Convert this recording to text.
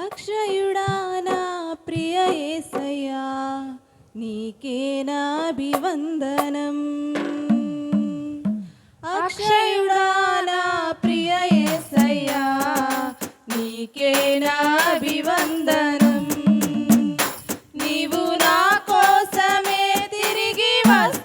అక్షయుడా నా ప్రియ ఏసయ్యా నీకే నాభివందనం అక్షయుడా నా ప్రియ ఏసయ్యా నీకే నాభివందనం నీవు నా కోసమే తిరిగి వస్తా